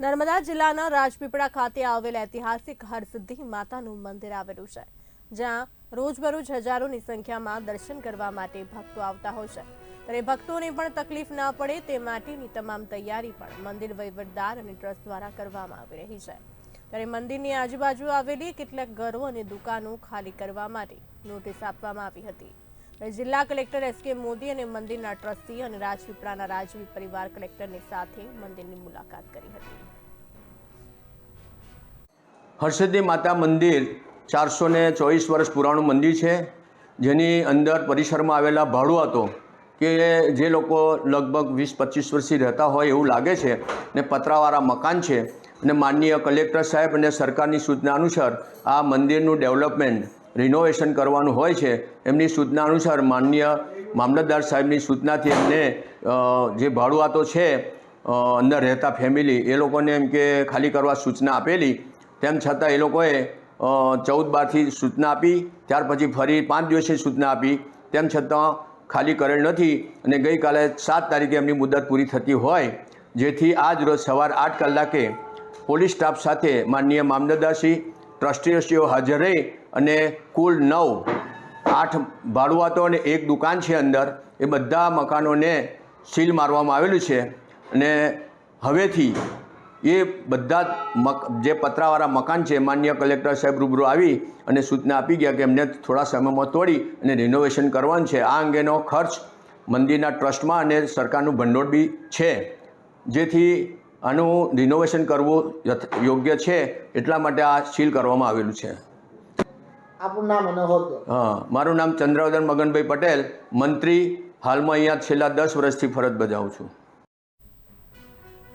નર્મદા જિલ્લાના રાજપીપળા ખાતે આવેલ ઐતિહાસિક હરસિદ્ધિ માતાનું મંદિર આવેલું છે, જ્યાં રોજબરોજ હજારોની સંખ્યામાં દર્શન કરવા માટે ભક્તો આવતા હોય છે. ત્યારે ભક્તોને પણ તકલીફ ના પડે તે માટેની તમામ તૈયારી પણ મંદિર વહીવટદાર અને ટ્રસ્ટ દ્વારા કરવામાં આવી રહી છે. ત્યારે મંદિરની આજુબાજુ આવેલી કેટલાક ઘરો અને દુકાનો ખાલી કરવા માટે નોટિસ આપવામાં આવી હતી. જિલ્લા કલેક્ટર એસ કે મોદી અને મંદિરના ટ્રસ્ટી અને રાજપીપળાના રાજવી પરિવાર કલેક્ટરની સાથે મંદિરની મુલાકાત કરી હતી. હર્ષદી માતા મંદિર ચારસો ને ચોવીસ વર્ષ પુરાણું મંદિર છે, જેની અંદર પરિસરમાં આવેલા ભાડુઆતો કે જે લોકો લગભગ વીસ પચીસ વર્ષથી રહેતા હોય એવું લાગે છે ને પતરાવાળા મકાન છે. અને માનનીય કલેક્ટર સાહેબ અને સરકારની સૂચના અનુસાર આ મંદિરનું ડેવલપમેન્ટ રિનોવેશન કરવાનું હોય છે, એમની સૂચના અનુસાર માનનીય મામલતદાર સાહેબની સૂચનાથી એમને જે ભાડુઆતો છે અંદર રહેતા ફેમિલી એ લોકોને એમ કે ખાલી કરવા સૂચના આપેલી. તેમ છતાં એ લોકોએ ચૌદ બારથી સૂચના આપી, ત્યાર પછી ફરી પાંચ દિવસે સૂચના આપી. તેમ છતાં ખાલી કરેલ નથી અને ગઈકાલે સાત તારીખે એમની મુદત પૂરી થતી હોય. જેથી આજ રોજ સવાર આઠ કલાકે પોલીસ સ્ટાફ સાથે માનનીય મામલતદારશ્રી ટ્રસ્ટીશ્રીઓ હાજર રહી અને કુલ નવ, આઠ ભાડુઆતો અને એક દુકાન છે અંદર, એ બધા મકાનોને સીલ મારવામાં આવેલું છે. અને હવેથી એ બધા જ પતરાવાળા મકાન છે, માન્ય કલેક્ટર સાહેબ રૂબરૂ આવી અને સૂચના આપી ગયા કે એમને થોડા સમયમાં તોડી અને રિનોવેશન કરવાનું છે. આ અંગેનો ખર્ચ મંદિરના ટ્રસ્ટમાં અને સરકારનું ભંડોળ બી છે. જેથી આનું રિનોવેશન કરવું યોગ્ય છે? એટલા માટે આ સીલ કરવામાં આવેલું છે. આપણું નામ અને હોદ્દો. હા મારું નામ ચંદ્રવદન મગનભાઈ પટેલ. મંત્રી હાલમાં અહીંયા છેલ્લા દસ વર્ષથી ફરજ બજાવું છું.